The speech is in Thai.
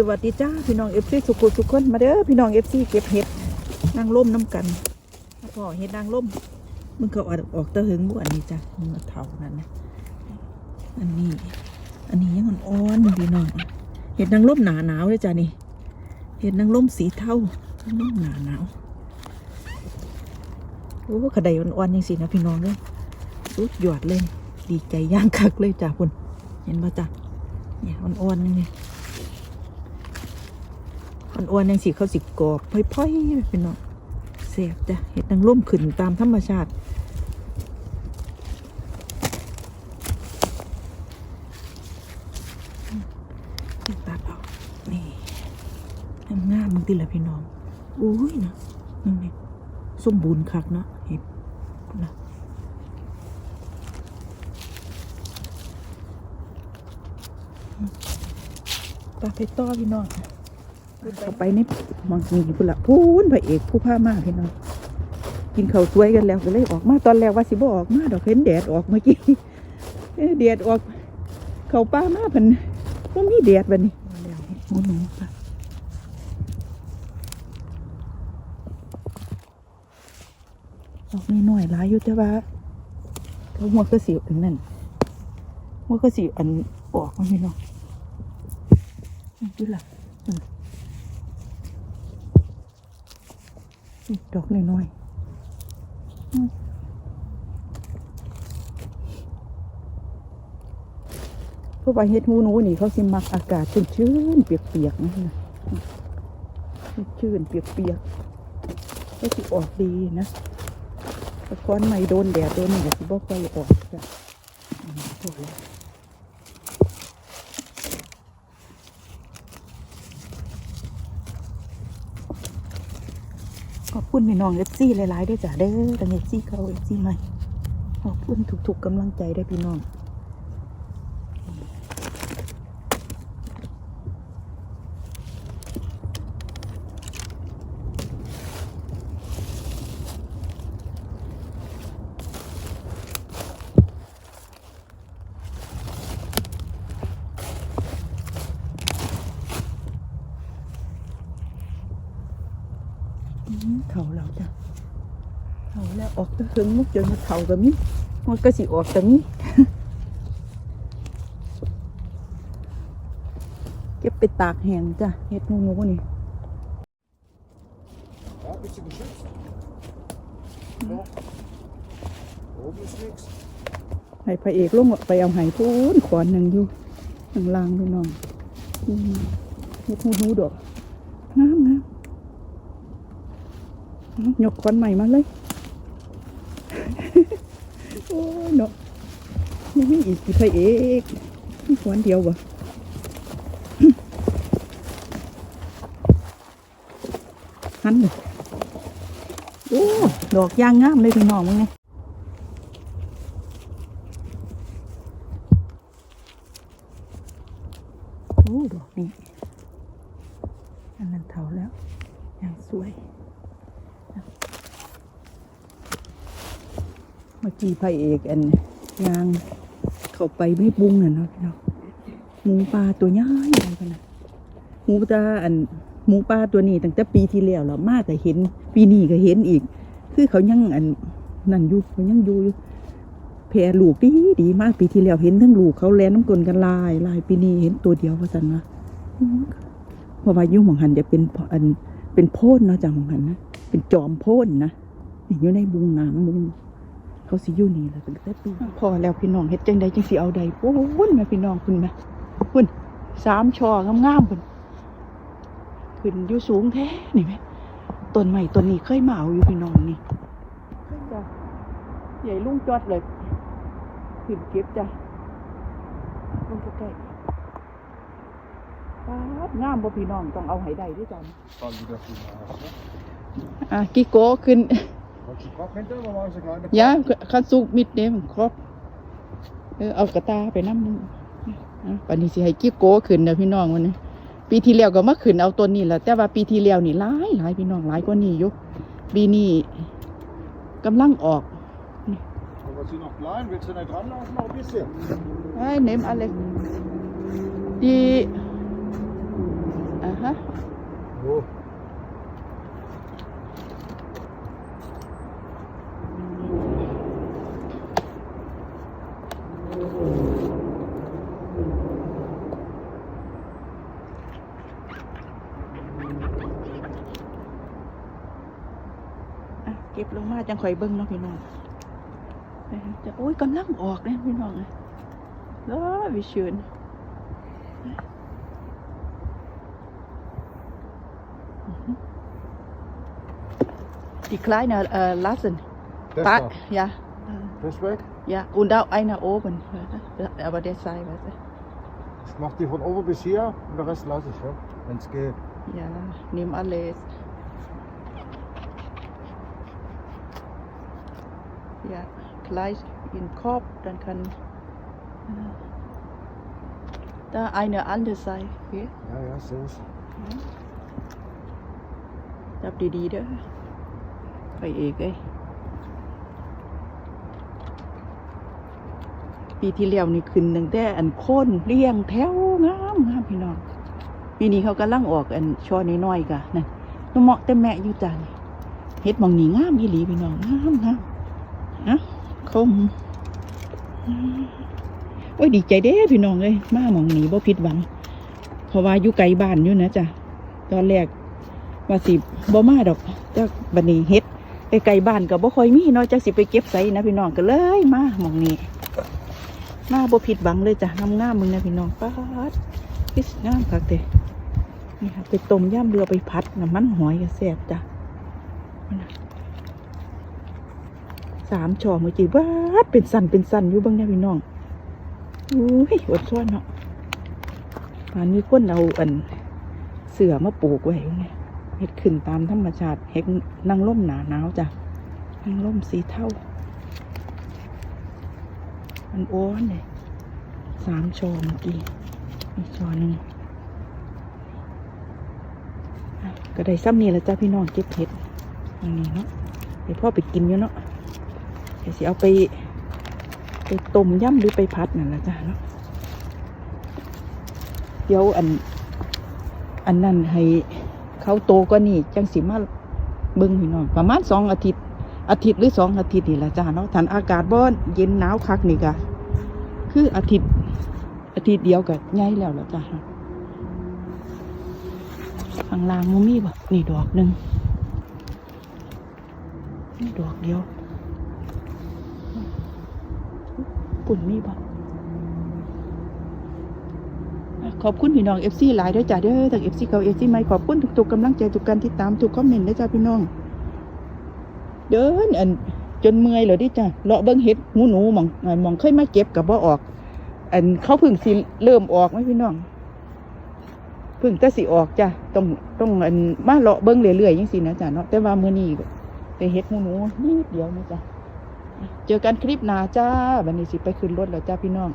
สวัสดีจ้าพี่น้องเอฟซีสุขุสุขคนมาเด้อพี่น้องเอฟซีเก็บเห็ดนางล่มน้ำกันพ่อเห็ดนางล่มมึงก็ออกออกตะหึงบุอันนี้จ้ะมึงเอาเท่านั้นนะอันนี้ อันนี้ยังอ่อนๆพี่น้องเห็ดนางล่มหนาหนาวเลยจ้ะนี่เห็ดนางล่มสีเทานางล่มหนาหนาวโอ้ขดายอ่อนๆยังสินะพี่น้องเลยสุดยอดเลย ดีใจย่างคักเลยจ้ะคุณเห็นป่ะจ้ะเนี่ยอ่อนๆนี่ อ่อนๆยังสีเขาสิกรอบพ่อยๆเป็นเนาะเสียบจ้ะเห็ดนางร่มขึ้นตามธรรมชาติตัดออกนี่งามมึงติละพี่น้องอุ้ยนะนั่นนี่สมบูรณ์คักเนาะเห็ดนะตาไปต่อพี่น้อง เข้าไปในหมองนี้พุ่นละพูนพระเอกผู้พามากพี่น้องกินข้าวสวยกันแล้วก็เลยออกมาตอนแรกว่าสิบ่ออกมาดอกเห็นแดดออกเมื่อกี้แดดออกเขาป้ามาเพิ่นว่ามีแดดบัดนี้หมูหนูค่ะออกน้อยๆหลายอยู่แต่ว่าเขาหัวก็สิอันนั่นหัวก็สิอันออกมาพี่น้องนี่ดูล่ะ ดอกน้อยๆเพราะว่าเฮ็ดหูนูนี่เขาสิมักอากาศชื้นๆเปียกๆนะชื้นๆเปียกๆก็สิออกดีนะต่ก้อนไม่โดนแดดโดนนี่ก็สิบ่ค่อยออกจ้ะพอแล้วขอบ คุณพี่น้องเอฟซีหลายๆด้วยจ้ะเด้อตั้งเอฟซีเขาเอฟซีใหม่ขอบคุณทุกๆกำลังใจได้พี่น้อง อืมเขาแล้ว จ้ะเขาแล้วออกตะหึงมุกจนมาเขากับมิมันก็สิออกกับมิเก็บไปตากแห้งจ้ะเฮ็ดงูงูนี่ให้พระเอกลงไปเอาไห้พูนขวานหนึ่งอยู่ข้างล่างพี่น้องเฮ็ดหูหูดอกงามงามอืม ยกขวานใหม่มาเลย โอ้ยเนาะยังมีอีกกี่พระเอกมีขวานเดียวบ่หันเลยโอ้ดอกยางงามเลยพี่น้องมึงไงโอ้ดอกนี้อันนั้นเท่าแล้ว อย่างสวย เมื่อกี้พระเอกอันยางเข้าไปไม่บุ้งน่ะเนาะพี่น้องหมูปลาตัวใหญ่ใหญ่ขนาดหมูตาอันหมูปลาตัวนี้ตั้งแต่ปีที่แล้วแล้วมากก็เห็น ปีนี้ก็เห็นอีก คือเขายังอันนั่นอยู่เขายังอยู่อยู่แพรลูกดีดีมากปีที่แล้วเห็นทั้งลูกเขาแลนน้ำกลนกันลายลายปีนี้เห็นตัวเดียวว่าสันนะเพราะว่ายุ่หมองหันจะเป็นอันเป็นโพนเนาะจากหมองหันนะเป็นจอมโพนนะอยู่ในบุงน้ำบุง เขาสิอยู่นี่แหละตั้งแต่ปีพอแล้วพี่น้องเฮ็ดจังใดจังสิเอาใดปุ้นแม่พี่น้องคุณแม่คุณสามช่องามๆคุณขึ้นอยู่สูงแท้นี่แม่ต้นใหม่ต้นนี้เคยมาเอาอยู่พี่น้องนี่จ้ะใหญ่ลุงจอดเลยขึ้นเก็บจ้ะลงใกล้ๆป๊าดงามบ่พี่น้องต้องเอาให้ได้ด้วยจ้ะ Dann wieder viel nach. อะกิโกขึ้น Wolltest du Koch hinter oder war so kleine ยาคันสุกมิดเด้มครบเออเอากระตาไปน้ำนึงอะปันนี้สิให้กี้โก้ขึ้นนะพี่น้องวันนี้ ปีที่แล้วก็มาขึ้นเอาตัวนี้แหละแต่ว่าปีที่แล้วนี่หลายหลายพี่น้องหลายกว่านี้อยู่ปีนี้กำลังออก Aber sie noch klein, willst du nicht ranlaufen? Noch ein bisschen. ไอ้เนมอ เก็บลงมาจังข่อยเบิ่งเนาะพี่น้องไปจะโอ้ยกำลังออกเนี่ยพี่น้องเลยแล้ววิเชิญDie kleine äh, lassen. Das Back, da. ja. Das weg. Ja, und auch einer oben. Ja, Aber der sei, weißt du. Ich mach die von oben bis hier und den Rest lasse ich, ja? Wenn es geht. Ja, nimm alles. Ja, gleich in den Korb, dann kann äh, da eine andere Seite. Okay? Ja, ja, so ist. จับดีๆเด้อไปเอกเอ้ยปีที่แล้วนี่ขึ้นตั้งแต่อันโค่นเรียงแถวงามงามพี่น้องปีนี้เขากำลังออกอันช่อน้อยๆกะนั่นน้เหมาะแต่แม่อยู่จ้านี่เฮ็ดหมองนี่งามอีหลีพี่น้องงามงาม อะคมอืมโอ้ยดีใจเด้พี่น้องเอ้ยมาหมองหนีบ่ผิดหวัง เพราะว่าอยู่ไกลบ้านอยู่นะจ้ะตอนแรกว่าสิบ่มาดอกจักบัดนี้เฮ็ดไปไกลบ้านก็บ่ค่อยมีเนาะจักสิไปเก็บไสนะพี่น้องก็เลยมาหมองนี้มาบ่ผิดหวังเลยจ้ะงามๆมึงนะพี่น้องป๊าดพิสงามคักเด้นี่ค่ะไปต้มย่ำเรือไปผัดน้ำมันหอยก็แซ่บจ้ะนั่นน่ะ สามช่อเมื่อกี้วาเป็นสันเป็นสันอยู่บ้างเนี่ยพี่น้องอุ้ยอดซ้อนเนาะป่านนี้คนเอาอันเสือมาปลูกไว้เนี่ยเห็ดขึ้นตามธรรมชาติเห็ดนั่งร่มหนาหนาวจ้ะนั่งร่มสีเท่ามันโอ้นเลยสามชอเมื่อกี้อีกชอหนึ่งอะก็ได้ซ้ำนี่แหละจ้าพี่น้องเก็บเห็ดอันนี้เนาะเดี๋ยวพ่อไปกินอยู่เนาะ ดี๋ยวสิเอาไป ไปต้มย่ำหรือไปพัดนั่นละจ้าเนาะเดี๋ยวอัน อันนั้นให้เขาโตก็นี่จังสิมาเบิ่งพี่น้องประมาณสองอาทิตย์ อาทิตย์หรือสองอาทิตย์นี่ละจ้าเนาะถ้าอากาศบ่เย็นหนาวคักนี่ก็คืออาทิตย์อาทิตย์เดียวก็ใหญ่แล้วละจ้าข้างล่างมันมีบ่นี่ดอกหนึ่งนี่ดอกเดียว ปุ่นมีบ่ขอบคุณพี่น้องเอฟซีหลายด้วยจ้ะเด้อทั้งเอฟซีเก่าเอฟซีใหม่ขอบคุณทุกๆกำลังใจทุกการติดตามทุกคอมเมนต์ด้วยจ้ะพี่น้อง เดินอันจนเมื่อยเลยดิจ้ะเลาะเบิ้งเห็ดหูหนูมองมองเคยมาเก็บกับบ่ออก อันเขาเพึ่งสิเริ่มออกไหมพี่น้องเพึ่งแต่สิออกจ้ะต้องต้องอันมาเลาะเบิ้งเรื่อยๆยังสินะจ้ะเนาะแต่ว่ามื้อนี้ก็ได้เห็ดหูหนูนิดเดียวนะจ้ะ เจอกันคลิปหน้าจ้าบันนี้สิไปขึ้นรถแล้วจ้าพี่น้อง